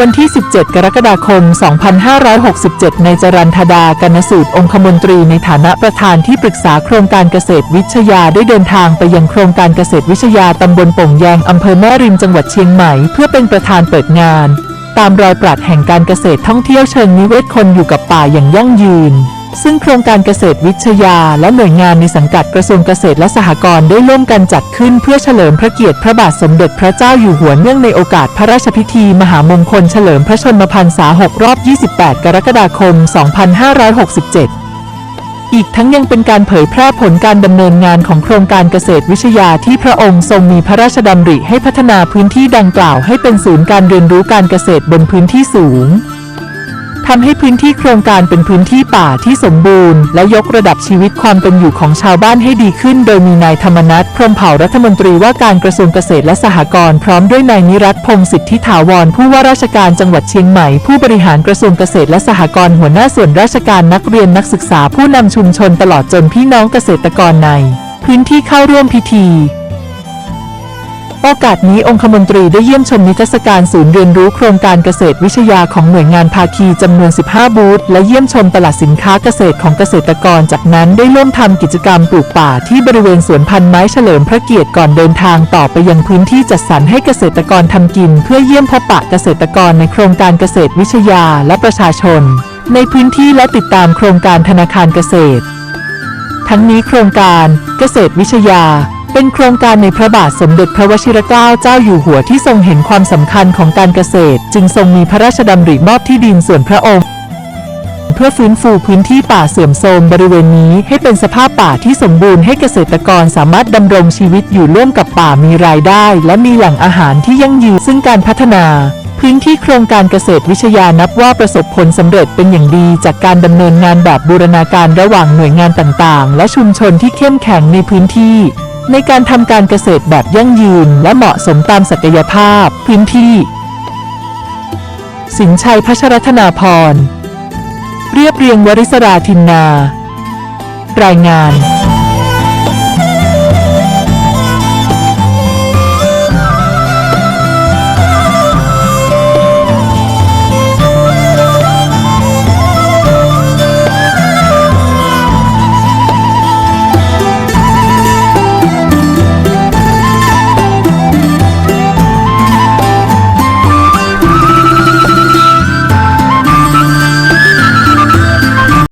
วันที่ 17 กรกฎาคม 2567 ในจรันธดากนสูตรองคมนตรีในฐานะประธานที่ปรึกษาโครงการเกษตรวิทยาได้เดินทางไปยังโครงการเกษตรวิทยาตำบลโป่งแยงอำเภอแม่ริมจังหวัดเชียงใหม่ เพื่อเป็นประธานเปิดงาน ตามรอยปรัดแห่งการเกษตรท่องเที่ยวเชิงนิเวศคนอยู่กับป่าอย่างยั่งยืน ซึ่งโครงการเกษตรวิทยา และหน่วยงานในสังกัดกระทรวงเกษตรและสหกรณ์ได้ร่วมกันจัดขึ้นเพื่อเฉลิมพระเกียรติพระบาทสมเด็จพระเจ้าอยู่หัวเนื่องในโอกาสพระราชพิธีมหามงคลเฉลิมพระชนมพรรษา 6 รอบ 28 กรกฎาคม 2567อีกทั้งยังเป็นการเผยแพร่ผลการดำเนินงานของโครงการเกษตรวิทยาที่พระองค์ทรงมีพระราชดำริให้พัฒนาพื้นที่ดังกล่าวให้เป็นศูนย์การเรียนรู้การเกษตรบนพื้นที่สูง ทำให้พื้นที่โครงการเป็นพื้นที่ป่าที่สมบูรณ์ และยกระดับชีวิตความเป็นอยู่ของชาวบ้านให้ดีขึ้น โดยมีนายธรรมนัฐพรมเผ่ารัฐมนตรีว่าการกระทรวงเกษตรและสหกรณ์พร้อมด้วยนายนิรัตพงศ์สิทธิถาวรผู้ว่าราชการจังหวัดเชียงใหม่ ผู้บริหารกระทรวงเกษตรและสหกรณ์หัวหน้าส่วนราชการนักเรียนนักศึกษาผู้นำชุมชนตลอดจนพี่น้องเกษตรกรใน พื้นที่เข้าร่วมพิธี โอกาสนี้องคมนตรีได้เยี่ยมชมนิทรรศการศูนย์เรียนรู้โครงการเกษตรวิทยาของหน่วยงานภาคีจำนวน 15 บูธและเยี่ยมชมตลาดสินค้าเกษตรของเกษตรกร จากนั้นได้ร่วมทำกิจกรรมปลูกป่าที่บริเวณสวนพันไม้เฉลิมพระเกียรติก่อนเดินทางต่อไปยังพื้นที่จัดสรรให้เกษตรกรทำกิน เพื่อเยี่ยมพบปะเกษตรกรในโครงการเกษตรวิทยาและประชาชน ในพื้นที่และติดตามโครงการธนาคารเกษตร ทั้งนี้โครงการเกษตรวิทยา เป็นโครงการในพระบาทสมเด็จพระวชิรเกล้าเจ้าอยู่หัวที่ทรงเห็นความสำคัญของการเกษตร จึงทรงมีพระราชดำริมอบที่ดินส่วนพระองค์ เพื่อฟื้นฟูพื้นที่ป่าเสื่อมโทรมบริเวณนี้ให้เป็นสภาพป่าที่สมบูรณ์ให้เกษตรกรสามารถดำรงชีวิตอยู่ร่วมกับป่ามีรายได้ และมีแหล่งอาหารที่ยั่งยืนซึ่งการพัฒนา พื้นที่โครงการเกษตรวิทยานับว่าประสบผลสำเร็จเป็นอย่างดี จากการดำเนินงานแบบบูรณาการระหว่างหน่วยงานต่างๆ และชุมชนที่เข้มแข็งในพื้นที่ ในการทำการเกษตรแบบยั่งยืน และเหมาะสมตามศักยภาพ พื้นที่ สินชัยพัชรธนาพร เรียบเรียงวริศราทินนา รายงาน